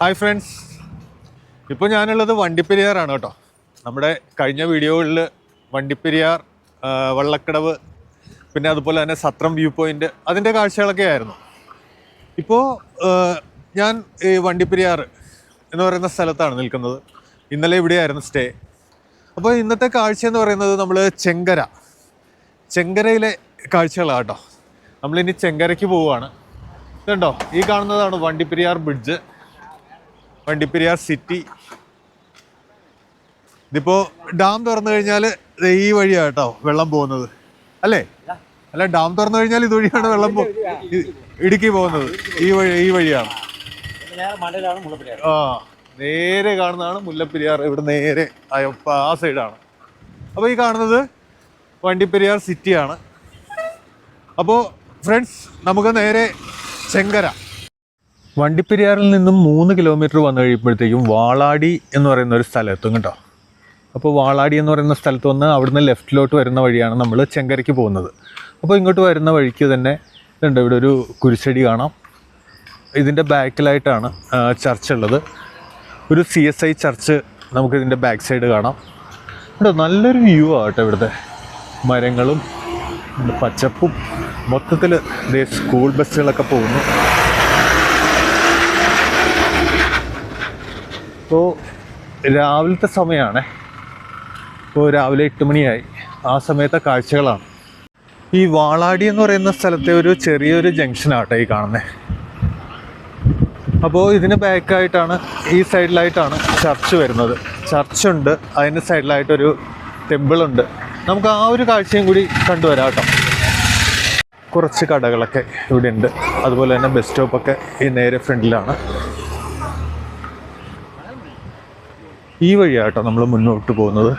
Hi friends ഇപ്പോൾ ഞാനുള്ളത് വണ്ടിപ്പെരിയാറാണ് കേട്ടോ. നമ്മുടെ കഴിഞ്ഞ വീഡിയോകളിൽ വണ്ടിപ്പെരിയാർ വള്ളക്കടവ് പിന്നെ അതുപോലെ തന്നെ സത്രം വ്യൂ പോയിന്റ് അതിന്റെ കാഴ്ചകളൊക്കെ ആയിരുന്നു. ഇപ്പോൾ ഞാൻ ഈ വണ്ടിപ്പെരിയാർ എന്ന് പറയുന്ന സ്ഥലത്താണ് നിൽക്കുന്നത്. ഇന്നലെ ഇവിടെയായിരുന്നു സ്റ്റേ അപ്പോൾ ഇന്നത്തെ കാഴ്ച എന്ന് പറയുന്നത് നമ്മൾ ചെങ്കര. ചെങ്കരയിലെ കാഴ്ചകളാണ് കേട്ടോ. നമ്മളിനി ചെങ്കരയ്ക്ക് പോവുകയാണ്. ഇതുണ്ടോ? ഈ കാണുന്നതാണ് വണ്ടിപ്പെരിയാർ ബ്രിഡ്ജ് വണ്ടിപ്പെരിയാർ സിറ്റി ഇതിപ്പോ ഡാം തുറന്നു കഴിഞ്ഞാൽ ഈ വഴിയാണ് കേട്ടോ വെള്ളം പോകുന്നത്. അല്ലേ? അല്ല ഡാം തുറന്നു കഴിഞ്ഞാൽ ഇതുവഴിയാണ് വെള്ളം പോ ഇടുക്കി പോകുന്നത്. ഈ വഴി ഈ വഴിയാണ്. ആ നേരെ കാണുന്നതാണ് മുല്ലപ്പെരിയാർ. ഇവിടെ നേരെ ആ സൈഡാണ് അപ്പോൾ ഈ കാണുന്നത് വണ്ടിപ്പെരിയാർ സിറ്റിയാണ് അപ്പോൾ ഫ്രണ്ട്സ് നമുക്ക് നേരെ ചെങ്കര. വണ്ടിപ്പെരിയാറിൽ നിന്നും മൂന്ന് കിലോമീറ്റർ വന്നു കഴിയുമ്പോഴത്തേക്കും വാളാടി എന്ന് പറയുന്ന ഒരു സ്ഥലം എത്തും കേട്ടോ അപ്പോൾ വാളാടി എന്ന് പറയുന്ന സ്ഥലത്ത് വന്ന് അവിടുന്ന് ലെഫ്റ്റിലോട്ട് വരുന്ന വഴിയാണ് നമ്മൾ ചെങ്കരയ്ക്ക് പോകുന്നത്. അപ്പോൾ ഇങ്ങോട്ട് വരുന്ന വഴിക്ക് തന്നെ ഇതുണ്ട് ഇവിടെ ഒരു കുരിശടി കാണാം. ഇതിന്റെ ബാക്കിലായിട്ടാണ് ചർച്ച് ഉള്ളത് ഒരു സി എസ് ഐ ചർച്ച് നമുക്കിതിന്റെ ബാക്ക് സൈഡ് കാണാം. ഇവിടെ നല്ലൊരു വ്യൂ ആട്ടെ ഇവിടുത്തെ. മരങ്ങളും പച്ചപ്പും മൊത്തത്തിൽ സ്കൂൾ ബസ്സുകളൊക്കെ പോകുന്നു. ഇപ്പോൾ രാവിലത്തെ സമയമാണ് ഇപ്പോൾ രാവിലെ എട്ട് മണിയായി. ആ സമയത്തെ കാഴ്ചകളാണ്. ഈ വാളാടി എന്ന് പറയുന്ന സ്ഥലത്തെ ഒരു ചെറിയൊരു ജംഗ്ഷനാട്ടെ ഈ കാണുന്നത് അപ്പോൾ ഇതിന് ബാക്കായിട്ടാണ് ഈ സൈഡിലായിട്ടാണ് ചർച്ച് വരുന്നത്. ചർച്ചുണ്ട് അതിന് സൈഡിലായിട്ടൊരു ടെമ്പിളുണ്ട്. നമുക്ക് ആ ഒരു കാഴ്ചയും കൂടി കണ്ടുവരാം കേട്ടോ കുറച്ച് കടകളൊക്കെ ഇവിടെ ഉണ്ട് അതുപോലെ തന്നെ ബസ് സ്റ്റോപ്പൊക്കെ ഈ നേരെ ഫ്രണ്ടിലാണ്. ഈ വഴിയാട്ടോ നമ്മൾ മുന്നോട്ട് പോകുന്നത്.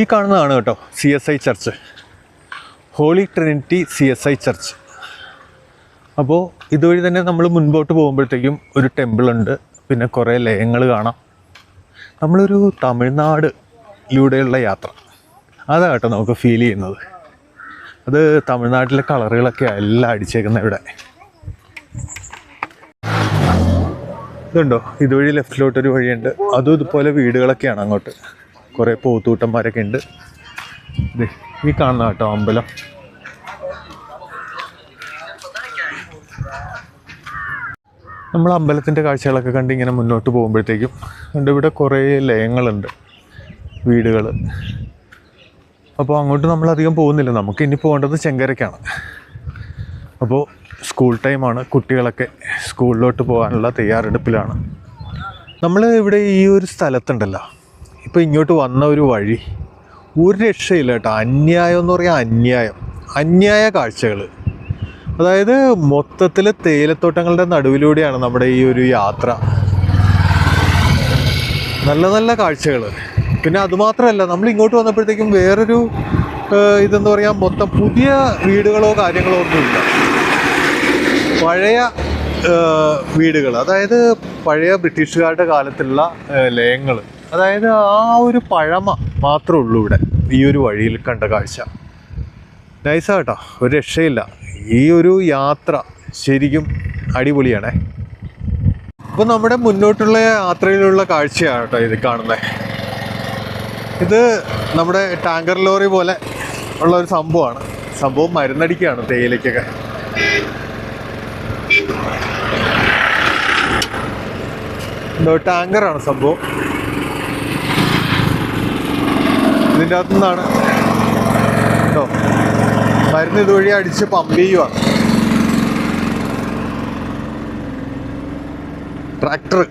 ഈ കാണുന്നതാണ് കേട്ടോ C S I church holy trinity C S I church അപ്പോൾ ഇതുവഴി തന്നെ നമ്മൾ മുൻപോട്ട് പോകുമ്പോഴത്തേക്കും ഒരു ടെമ്പിളുണ്ട് പിന്നെ കുറേ ലയങ്ങൾ കാണാം. നമ്മളൊരു തമിഴ്നാടിലൂടെയുള്ള യാത്ര. അതാണ് കേട്ടോ നമുക്ക് ഫീൽ ചെയ്യുന്നത്. അത് തമിഴ്നാട്ടിലെ കളറുകളൊക്കെ എല്ലാം അടിച്ചേക്കുന്നത് ഇവിടെ. ഇതുണ്ടോ? ഇതുവഴി ലെഫ്റ്റിലോട്ടൊരു വഴിയുണ്ട്. അതും ഇതുപോലെ വീടുകളൊക്കെയാണ് അങ്ങോട്ട്. കുറേ പോത്തൂട്ടന്മാരൊക്കെ ഉണ്ട്. ഈ കാണുന്ന കേട്ടോ അമ്പലം. നമ്മൾ അമ്പലത്തിന്റെ കാഴ്ചകളൊക്കെ കണ്ട് ഇങ്ങനെ മുന്നോട്ട് പോകുമ്പോഴത്തേക്കും ഉണ്ട് ഇവിടെ കുറേ ലയങ്ങളുണ്ട് വീടുകൾ അപ്പോൾ അങ്ങോട്ട് നമ്മൾ അധികം പോകുന്നില്ല. നമുക്ക് ഇനി പോകേണ്ടത് ചെങ്കരയ്ക്കാണ്. അപ്പോൾ സ്കൂൾ ടൈമാണ് കുട്ടികളൊക്കെ സ്കൂളിലോട്ട് പോകാനുള്ള തയ്യാറെടുപ്പിലാണ്. നമ്മൾ ഇവിടെ ഈ ഒരു സ്ഥലത്തുണ്ടല്ലോ. ഇപ്പോൾ ഇങ്ങോട്ട് വന്ന ഒരു വഴി ഒരു രക്ഷയില്ല കേട്ടോ. അന്യായം എന്ന് പറയാൻ അന്യായം. അന്യായ കാഴ്ചകൾ അതായത് മൊത്തത്തിൽ തേയിലത്തോട്ടങ്ങളുടെ നടുവിലൂടെയാണ് നമ്മുടെ ഈ ഒരു യാത്ര. നല്ല നല്ല കാഴ്ചകൾ പിന്നെ അതുമാത്രമല്ല നമ്മൾ ഇങ്ങോട്ട് വന്നപ്പോഴത്തേക്കും വേറൊരു ഇതെന്ന് പറയാൻ മൊത്തം പുതിയ വീടുകളോ കാര്യങ്ങളോ ഒന്നുമില്ല. പഴയ വീടുകൾ അതായത് പഴയ ബ്രിട്ടീഷുകാരുടെ കാലത്തുള്ള ലയങ്ങൾ അതായത് ആ ഒരു പഴമ മാത്രമേ ഉള്ളൂ ഇവിടെ ഈ ഒരു വഴിയിൽ കണ്ട കാഴ്ച. നൈസാട്ടോ ഒരു രക്ഷയില്ല. ഈ ഒരു യാത്ര ശരിക്കും അടിപൊളിയാണേ. അപ്പോൾ നമ്മുടെ മുന്നോട്ടുള്ള യാത്രയിലുള്ള കാഴ്ചയാണ് കേട്ടോ ഇത് കാണുന്നത് ഇത് നമ്മുടെ ടാങ്കർ ലോറി പോലെ ഉള്ള ഒരു സംഭവമാണ്. സംഭവം മരുന്നടിക്കുകയാണ് തേയിലയ്ക്കൊക്കെ. എന്തോ ടാങ്കറാണ് സംഭവം. ഇതിന്റെ അകത്തു നിന്നാണ്. കേട്ടോ മരുന്ന് ഇതുവഴി അടിച്ച് പമ്പ് ചെയ്യുവാണ് ട്രാക്ടർ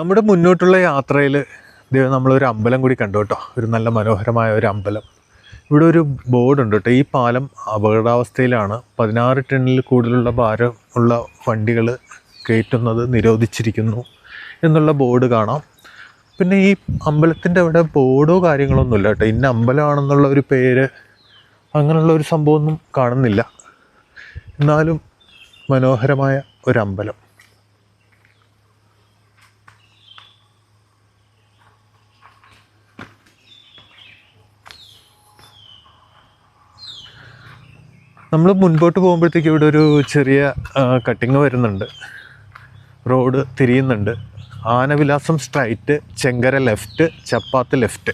നമ്മുടെ മുന്നോട്ടുള്ള യാത്രയിൽ നമ്മളൊരു അമ്പലം കൂടി കണ്ടു കേട്ടോ. ഒരു നല്ല മനോഹരമായ ഒരു അമ്പലം. ഇവിടെ ഒരു ബോർഡ് ഉണ്ട് കേട്ടോ ഈ പാലം അപകടാവസ്ഥയിലാണ് പതിനാറ് ടണ്ണിൽ കൂടുതലുള്ള ഭാരം ഉള്ള വണ്ടികൾ കയറ്റുന്നത് നിരോധിച്ചിരിക്കുന്നു എന്നുള്ള ബോർഡ് കാണാം. പിന്നെ ഈ അമ്പലത്തിന്റെ അവിടെ ബോർഡോ കാര്യങ്ങളൊന്നുമില്ല കേട്ടോ ഇന്ന അമ്പലമാണെന്നുള്ള ഒരു പേര് അങ്ങനെയുള്ള ഒരു സംഭവമൊന്നും കാണുന്നില്ല. എന്നാലും മനോഹരമായ ഒരു അമ്പലം. നമ്മൾ മുൻപോട്ട് പോകുമ്പോഴത്തേക്ക് ഇവിടെ ഒരു ചെറിയ കട്ടിങ് വരുന്നുണ്ട്. Road തിരിയുന്നുണ്ട്. Anavilasam straight Chenkara left Chappath left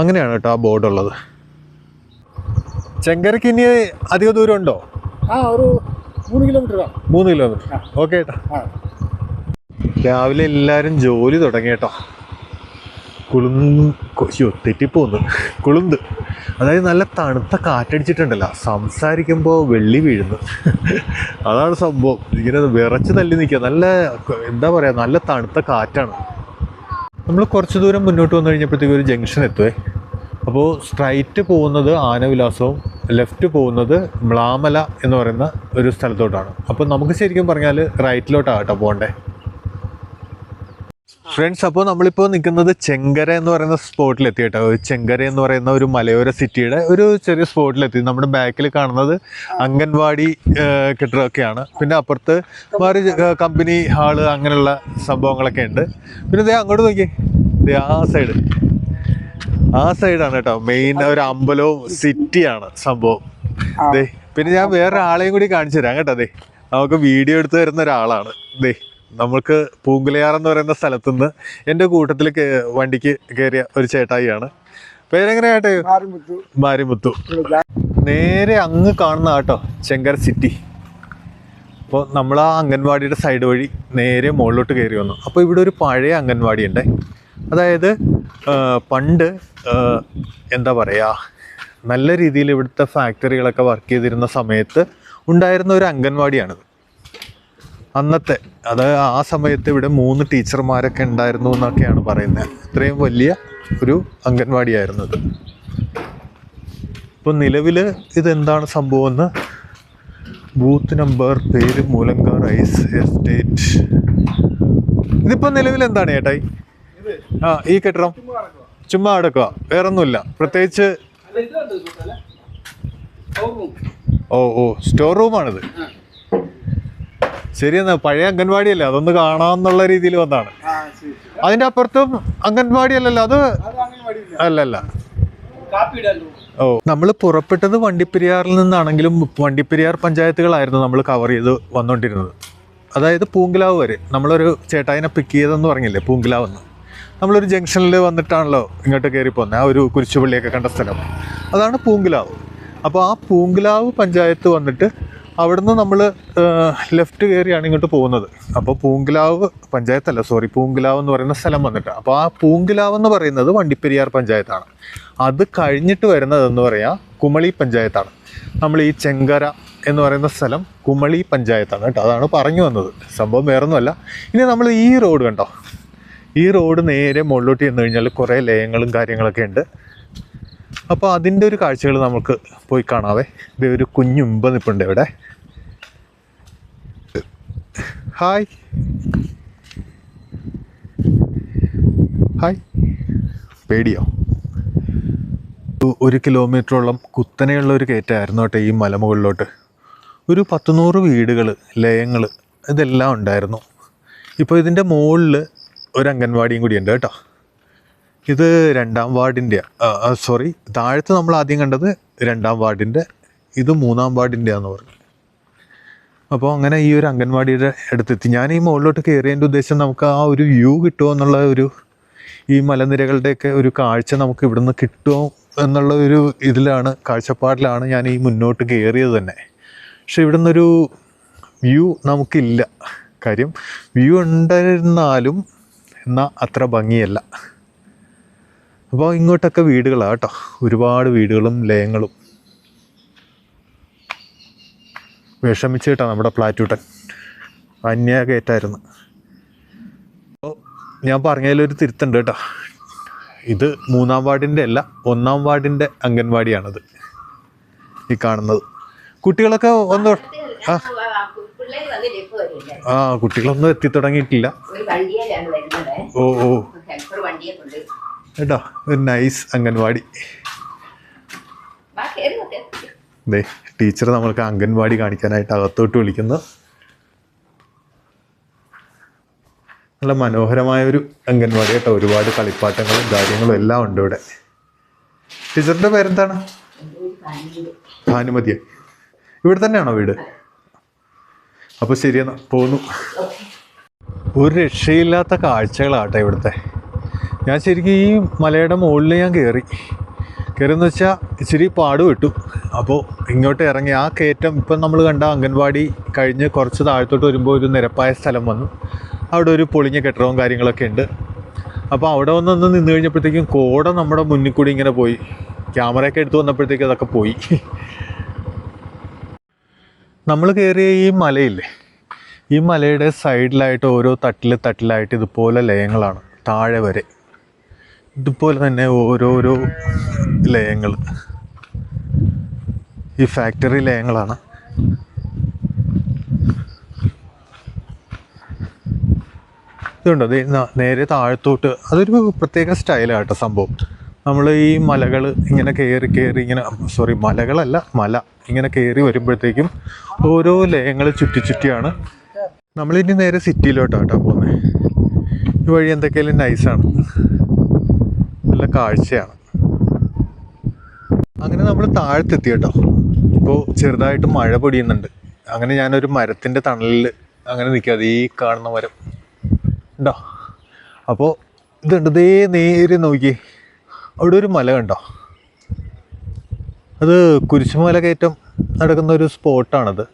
അങ്ങനെയാണ് കേട്ടോ ആ ബോർഡ് ഉള്ളത്. ചെങ്കരയ്ക്ക് ഇനി അധിക ദൂരം ഉണ്ടോ? ആ ഒരു മൂന്ന് കിലോമീറ്റർ മൂന്ന് കിലോമീറ്റർ ഓക്കെ ഏട്ടാ രാവിലെ എല്ലാവരും ജോലി തുടങ്ങി കേട്ടോ. കുളുന്ന് അയ്യോ തെറ്റിപ്പോന്ന്. കുളുന്ത്. അതായത് നല്ല തണുത്ത കാറ്റടിച്ചിട്ടുണ്ടല്ലോ. സംസാരിക്കുമ്പോൾ വെള്ളി വീഴുന്നു. അതാണ് സംഭവം. ഇങ്ങനെ വിറച്ച് തല്ലി നിൽക്കുക. നല്ല എന്താ പറയുക നല്ല തണുത്ത കാറ്റാണ്. നമ്മൾ കുറച്ച് ദൂരം മുന്നോട്ട് വന്നു കഴിഞ്ഞപ്പോഴത്തേക്ക് ഒരു ജംഗ്ഷൻ എത്തുവേ. അപ്പോൾ സ്ട്രൈറ്റ് പോകുന്നത് ആനവിലാസവും ലെഫ്റ്റ് പോകുന്നത് മ്ലാമല എന്ന് പറയുന്ന ഒരു സ്ഥലത്തോട്ടാണ്. അപ്പോൾ നമുക്ക് ശരിക്കും പറഞ്ഞാൽ റൈറ്റിലോട്ടാണ് കേട്ടോ പോകണ്ടേ. ഫ്രണ്ട്സ് അപ്പോൾ നമ്മളിപ്പോൾ നിൽക്കുന്നത് ചെങ്കര എന്ന് പറയുന്ന സ്പോട്ടിലെത്തി കേട്ടോ. ചെങ്കര എന്ന് പറയുന്ന ഒരു മലയോര സിറ്റിയുടെ ഒരു ചെറിയ സ്പോട്ടിലെത്തി നമ്മുടെ ബാക്കിൽ കാണുന്നത് അംഗൻവാടി കെട്ടിടമൊക്കെയാണ്. പിന്നെ അപ്പുറത്ത് വേറെ കമ്പനി ഹാൾ അങ്ങനെയുള്ള സംഭവങ്ങളൊക്കെ ഉണ്ട്. പിന്നെ ദേ അങ്ങോട്ട് നോക്കിയേ. ദേ ആ സൈഡ് ആ സൈഡാണ് കേട്ടോ. മെയിൻ ഒരു അമ്പലവും സിറ്റിയാണ് സംഭവം. ദേ പിന്നെ ഞാൻ വേറെ ആളെയും കൂടി കാണിച്ചു തരാം കേട്ടോ. ദേ നമുക്ക് വീഡിയോ എടുത്ത് തരുന്ന ഒരാളാണ്. ദേ നമുക്ക് പൂങ്കുലയാർ എന്ന് പറയുന്ന സ്ഥലത്തുനിന്ന് എന്റെ കൂട്ടത്തിൽ വണ്ടിക്ക് കയറിയ ഒരു ചേട്ടായിയാണ്. പേരെങ്ങനെയാട്ടെ? മാരിമുത്തു. നേരെ അങ്ങ് കാണുന്ന കേട്ടോ ചെങ്കര സിറ്റി അപ്പോൾ നമ്മൾ ആ അംഗൻവാടിയുടെ സൈഡ് വഴി നേരെ മുകളിലോട്ട് കയറി വന്നു. അപ്പോൾ ഇവിടെ ഒരു പഴയ അംഗൻവാടി ഉണ്ട്. അതായത് പണ്ട് എന്താ പറയുക നല്ല രീതിയിൽ ഇവിടുത്തെ ഫാക്ടറികളൊക്കെ വർക്ക് ചെയ്തിരുന്ന സമയത്ത് ഉണ്ടായിരുന്ന ഒരു അംഗൻവാടിയാണിത്. അന്നത്തെ അത് ആ സമയത്ത് ഇവിടെ മൂന്ന് ടീച്ചർമാരൊക്കെ ഉണ്ടായിരുന്നു എന്നൊക്കെയാണ് പറയുന്നത്. ഇത്രയും വലിയ ഒരു അംഗൻവാടിയായിരുന്നു ഇത്. ഇപ്പം നിലവിൽ ഇതെന്താണ് സംഭവം എന്ന് ബൂത്ത് നമ്പർ പേര് മൂലങ്കാർ ഐസ് എസ്റ്റേറ്റ്. ഇതിപ്പോൾ നിലവിൽ എന്താണ് ചേട്ടായി ആ ഈ കെട്ടിടം ചുമ്മാ അടക്കുക വേറൊന്നുമില്ല. പ്രത്യേകിച്ച് ഓ ഓ സ്റ്റോർ റൂമാണിത്. ശരിയെന്നാ പഴയ അംഗൻവാടിയല്ലേ? അതൊന്ന് കാണാമെന്നുള്ള രീതിയിൽ വന്നാണ്. അതിന്റെ അതിന്റെ അപ്പുറത്തും അംഗൻവാടി അല്ലല്ലോ അത് അല്ലല്ല. ഓ. നമ്മൾ പുറപ്പെട്ടത് വണ്ടിപ്പെരിയാറിൽ നിന്നാണെങ്കിലും വണ്ടിപ്പെരിയാർ പഞ്ചായത്തുകളായിരുന്നു നമ്മൾ കവർ ചെയ്ത് വന്നുകൊണ്ടിരുന്നത് അതായത് പൂങ്കിലാവ് വരെ. നമ്മളൊരു ചേട്ടായിനെ പിക്ക് ചെയ്തെന്ന് പറഞ്ഞില്ലേ പൂങ്കിലാവ് എന്ന് നമ്മളൊരു ജംഗ്ഷനിൽ വന്നിട്ടാണല്ലോ ഇങ്ങോട്ട് കയറി പോകുന്നത് ആ ഒരു കുരിശുപള്ളിയൊക്കെ കണ്ട സ്ഥലം. അതാണ് പൂങ്കിലാവ്. അപ്പോൾ ആ പൂങ്കിലാവ് പഞ്ചായത്ത് വന്നിട്ട് അവിടുന്ന് നമ്മൾ ലെഫ്റ്റ് കയറിയാണ് ഇങ്ങോട്ട് പോകുന്നത്. അപ്പോൾ പൂങ്കിലാവ് പഞ്ചായത്തല്ല സോറി പൂങ്കിലാവ് എന്ന് പറയുന്ന സ്ഥലം വന്നിട്ട്. അപ്പോൾ ആ പൂങ്കിലാവ് എന്ന് പറയുന്നത് വണ്ടിപ്പെരിയാർ പഞ്ചായത്താണ്. അത് കഴിഞ്ഞിട്ട് വരുന്നതെന്ന് പറയാം കുമളി പഞ്ചായത്താണ്. നമ്മൾ ഈ ചെങ്കര എന്ന് പറയുന്ന സ്ഥലം കുമളി പഞ്ചായത്താണ് കേട്ടോ. അതാണ് പറഞ്ഞു വന്നത്. സംഭവം വേറൊന്നുമല്ല. ഇനി നമ്മൾ ഈ റോഡ് കണ്ടോ? ഈ റോഡ് നേരെ മുകളിലോട്ട് ചെന്ന് കഴിഞ്ഞാൽ കുറേ ലയങ്ങളും കാര്യങ്ങളൊക്കെ ഉണ്ട്. അപ്പോൾ അതിന്റെ ഒരു കാഴ്ചകൾ നമുക്ക് പോയി കാണാവേ. ഇത് ഒരു കുഞ്ഞുമ്പ നിൽപ്പുണ്ട് ഇവിടെ. ഹായ്. ഹായ്. പേടിയോ? ഒരു- കിലോമീറ്ററോളം കുത്തനെയുള്ള ഒരു കയറ്റമായിരുന്നു കേട്ടോ ഈ മലമുകളിലോട്ട്. ഒരു പത്തുനൂറ് വീടുകൾ ലയങ്ങൾ ഇതെല്ലാം ഉണ്ടായിരുന്നു. ഇപ്പോൾ ഇതിന്റെ മുകളിൽ ഒരു അംഗൻവാടിയും കൂടിയുണ്ട് കേട്ടോ. ഇത് രണ്ടാം വാർഡിന്റെ സോറി താഴത്ത് നമ്മൾ ആദ്യം കണ്ടത് രണ്ടാം വാർഡിന്റെ ഇത് മൂന്നാം വാർഡിന്റെയാന്ന് പറഞ്ഞു. അപ്പോൾ അങ്ങനെ ഈ ഒരു അംഗൻവാടിയുടെ അടുത്തെത്തി. ഞാൻ ഈ മുകളിലോട്ട് കയറിയതിന്റെ ഉദ്ദേശം നമുക്ക് ആ ഒരു വ്യൂ കിട്ടുമോ എന്നുള്ള ഒരു ഈ മലനിരകളുടെയൊക്കെ ഒരു കാഴ്ച നമുക്ക് ഇവിടുന്ന് കിട്ടുമോ എന്നുള്ള ഒരു ഇതിലാണ് കാഴ്ചപ്പാടിലാണ് ഞാൻ ഈ മുന്നോട്ട് കയറിയത് തന്നെ. പക്ഷെ ഇവിടുന്ന് ഒരു വ്യൂ നമുക്കില്ല. കാര്യം വ്യൂ ഉണ്ടായിരുന്നാലും എന്നാൽ അത്ര ഭംഗിയല്ല. അപ്പോൾ ഇങ്ങോട്ടൊക്കെ വീടുകളാണ് കേട്ടോ. ഒരുപാട് വീടുകളും ലയങ്ങളും. വിഷമിച്ച് കേട്ടോ നമ്മുടെ പ്ലാറ്റൂട്ടൻ. അന്യ കയറ്റായിരുന്നു അപ്പോൾ ഞാൻ പറഞ്ഞതിലൊരു തിരുത്തുണ്ട് കേട്ടോ. ഇത് മൂന്നാം വാർഡിന്റെ അല്ല ഒന്നാം വാർഡിന്റെ അംഗൻവാടിയാണത് ഈ കാണുന്നത്. കുട്ടികളൊക്കെ ഒന്ന് ആ ആ. കുട്ടികളൊന്നും എത്തി തുടങ്ങിയിട്ടില്ല. ഒരു വണ്ടിയിലാണ് വരുന്നത്. ഓ ഓ. കേട്ടോ ഒരു നൈസ് അംഗൻവാടി. ദേ ടീച്ചർ നമ്മൾക്ക് അംഗൻവാടി കാണിക്കാനായിട്ട് അകത്തോട്ട് വിളിക്കുന്നു. നല്ല മനോഹരമായ ഒരു അംഗൻവാടി കേട്ടോ ഒരുപാട് കളിപ്പാട്ടങ്ങളും കാര്യങ്ങളും എല്ലാം ഉണ്ട് ഇവിടെ. ടീച്ചറിന്റെ പേരെന്താണ്? ഭാനുമതിയ ഇവിടെ തന്നെയാണോ വീട്? അപ്പോൾ ശരിയെന്നാ പോന്നു. ഒരു രക്ഷയില്ലാത്ത കാഴ്ചകളാട്ടെ ഇവിടുത്തെ. ഞാൻ ശരിക്കും ഈ മലയുടെ മുകളിൽ ഞാൻ കയറി കയറിയെന്ന് വെച്ചാൽ ഇച്ചിരി പാട് വിട്ടു അപ്പോൾ ഇങ്ങോട്ട് ഇറങ്ങി ആ കയറ്റം ഇപ്പം നമ്മൾ കണ്ട അംഗൻവാടി കഴിഞ്ഞ് കുറച്ച് താഴത്തോട്ട് വരുമ്പോൾ ഒരു നിരപ്പായ സ്ഥലം വന്നു. അവിടെ ഒരു പൊളിഞ്ഞ കെട്ടിടവും കാര്യങ്ങളൊക്കെ ഉണ്ട്. അപ്പോൾ അവിടെ വന്നൊന്ന് നിന്ന് കഴിഞ്ഞപ്പോഴത്തേക്കും കോട നമ്മുടെ മുന്നിൽ കൂടി ഇങ്ങനെ പോയി. ക്യാമറയൊക്കെ എടുത്ത് വന്നപ്പോഴത്തേക്കും അതൊക്കെ പോയി. നമ്മൾ കയറിയ ഈ മലയില്ലേ? ഈ മലയുടെ സൈഡിലായിട്ട് ഓരോ തട്ടിൽ തട്ടിലായിട്ട് ഇതുപോലെ ലയങ്ങളാണ്. താഴെ വരെ. ഇതുപോലെ തന്നെ ഓരോരോ ലയങ്ങൾ ഈ ഫാക്ടറി ലയങ്ങളാണ്. ഇതുണ്ട്? നേരെ താഴത്തോട്ട്. അതൊരു പ്രത്യേക സ്റ്റൈലാട്ടോ സംഭവം. നമ്മൾ ഈ മലകൾ ഇങ്ങനെ കയറി കയറി ഇങ്ങനെ സോറി മലകളല്ല മല. ഇങ്ങനെ കയറി വരുമ്പോഴത്തേക്കും ഓരോ ലയങ്ങൾ ചുറ്റി ചുറ്റിയാണ്. നമ്മളിനി നേരെ സിറ്റിയിലോട്ടാട്ടോ പോകുന്നത് ഈ വഴി എന്തൊക്കെയാലും നൈസാണ് നല്ല കാഴ്ചയാണ്. അങ്ങനെ നമ്മൾ താഴത്തെത്തി കേട്ടോ. ഇപ്പോൾ ചെറുതായിട്ട് മഴ പൊടിയുന്നുണ്ട്. അങ്ങനെ ഞാനൊരു മരത്തിന്റെ തണലിൽ അങ്ങനെ നിൽക്കാതെ ഈ കാണുന്ന മരം. ഉണ്ടോ അപ്പോൾ ഇതുണ്ട്. ദേ നേരെ നോക്കി അവിടെ ഒരു മല കണ്ടോ? അത് കുരിശുമല കയറ്റം നടക്കുന്ന ഒരു സ്പോട്ടാണത്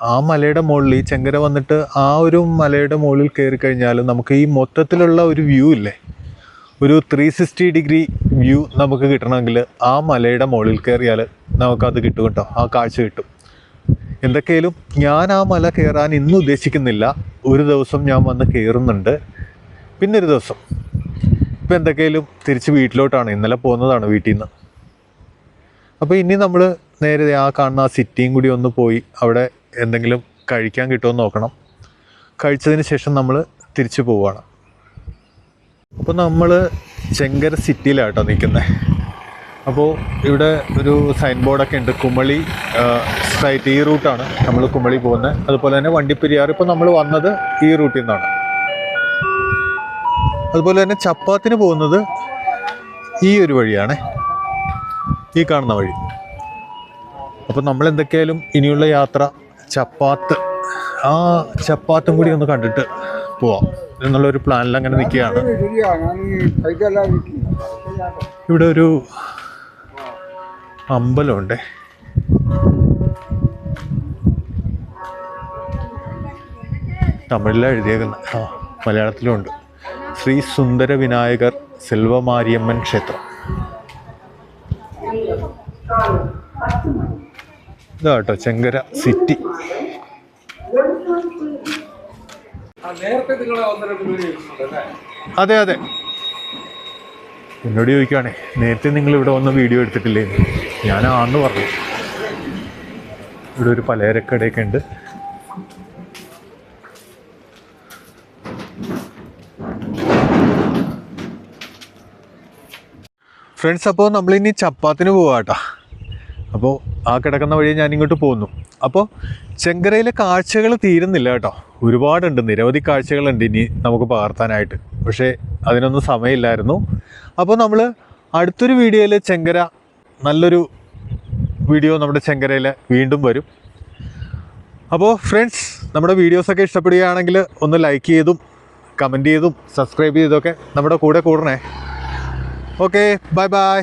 ആ മലയുടെ മുകളിൽ ഈ ചെങ്കര വന്നിട്ട് ആ ഒരു മലയുടെ മുകളിൽ കയറി കഴിഞ്ഞാൽ നമുക്ക് ഈ മൊത്തത്തിലുള്ള ഒരു വ്യൂ ഇല്ലേ? ഒരു ത്രീ സിക്സ്റ്റി ഡിഗ്രി വ്യൂ നമുക്ക് കിട്ടണമെങ്കിൽ ആ മലയുടെ മുകളിൽ കയറിയാൽ നമുക്കത് കിട്ടും കേട്ടോ. ആ കാഴ്ച കിട്ടും. എന്തൊക്കെയാലും ഞാൻ ആ മല കയറാൻ ഇന്ന് ഉദ്ദേശിക്കുന്നില്ല. ഒരു ദിവസം ഞാൻ വന്ന് കയറുന്നുണ്ട്. പിന്നെ ഒരു ദിവസം. ഇപ്പം എന്തൊക്കെയാലും തിരിച്ച് വീട്ടിലോട്ടാണ്. ഇന്നലെ പോകുന്നതാണ് വീട്ടിൽ നിന്ന്. അപ്പോൾ ഇനി നമ്മൾ നേരെ ആ കാണുന്ന ആ സിറ്റിയും കൂടി ഒന്ന് പോയി അവിടെ എന്തെങ്കിലും കഴിക്കാൻ കിട്ടുമോ എന്ന് നോക്കണം. കഴിച്ചതിന് ശേഷം നമ്മൾ തിരിച്ചു പോവുകയാണ്. അപ്പോൾ നമ്മൾ ചെങ്കര സിറ്റിയിലാട്ടോ നിൽക്കുന്നത് അപ്പോൾ ഇവിടെ ഒരു സൈൻ ബോർഡൊക്കെ ഉണ്ട്. കുമളി സ്ട്രൈറ്റ് ഈ റൂട്ടാണ് നമ്മൾ കുമളി പോകുന്നത് അതുപോലെ തന്നെ വണ്ടിപ്പെരിയാർ. ഇപ്പോൾ നമ്മൾ വന്നത് ഈ റൂട്ടിൽ നിന്നാണ്. അതുപോലെ തന്നെ ചപ്പാത്തിന് പോകുന്നത് ഈ ഒരു വഴിയാണ്. ഈ കാണുന്ന വഴി. അപ്പോൾ നമ്മൾ എന്തൊക്കെയായാലും ഇനിയുള്ള യാത്ര ചപ്പാത്ത്. ആ ചപ്പാത്തും കൂടി ഒന്ന് കണ്ടിട്ട് പോവാം. എന്നുള്ളൊരു പ്ലാനിൽ അങ്ങനെ നിൽക്കുകയാണ്. ഇവിടെ ഒരു അമ്പലമുണ്ട്. തമിഴിലാണ് എഴുതിയേക്കുന്നത്. ആ മലയാളത്തിലും ഉണ്ട് ശ്രീ സുന്ദര വിനായകർ സെൽവമാരിയമ്മൻ ക്ഷേത്രം. ഇതാ കേട്ടോ ചെങ്കര സിറ്റി നേരത്തെ നിങ്ങളെ ഒന്നര വീഡിയോ അല്ലേ അതെ അതെ. എന്നോട് ചോദിക്കുകയാണെ നേരത്തെ നിങ്ങൾ ഇവിടെ വന്ന് വീഡിയോ എടുത്തിട്ടില്ലേ? ഞാൻ ആന്ന് പറഞ്ഞു. ഇവിടെ ഒരു പലചരക്കടയൊക്കെ ഉണ്ട്. ഫ്രണ്ട്സ് അപ്പോൾ നമ്മളിനി ചപ്പാത്തിന് പോവാട്ടാ. അപ്പോൾ ആ കിടക്കുന്ന വഴി ഞാൻ ഇങ്ങോട്ട് പോന്നു. അപ്പോൾ ചെങ്കരയിലെ കാഴ്ചകൾ തീരുന്നില്ല കേട്ടോ. ഒരുപാടുണ്ട്. നിരവധി കാഴ്ചകളുണ്ട് ഇനി നമുക്ക് പകർത്താനായിട്ട്. പക്ഷേ അതിനൊന്നും സമയമില്ലായിരുന്നു. അപ്പോൾ നമ്മൾ അടുത്തൊരു വീഡിയോയിൽ ചെങ്കര നല്ലൊരു വീഡിയോ നമ്മുടെ ചെങ്കരയിൽ വീണ്ടും വരും. അപ്പോൾ ഫ്രണ്ട്സ് നമ്മുടെ വീഡിയോസൊക്കെ ഇഷ്ടപ്പെടുകയാണെങ്കിൽ ഒന്ന് ലൈക്ക് ചെയ്തും കമന്റ് ചെയ്തും സബ്സ്ക്രൈബ് ചെയ്തൊക്കെ നമ്മുടെ കൂടെ കൂടണേ. Okay bye bye.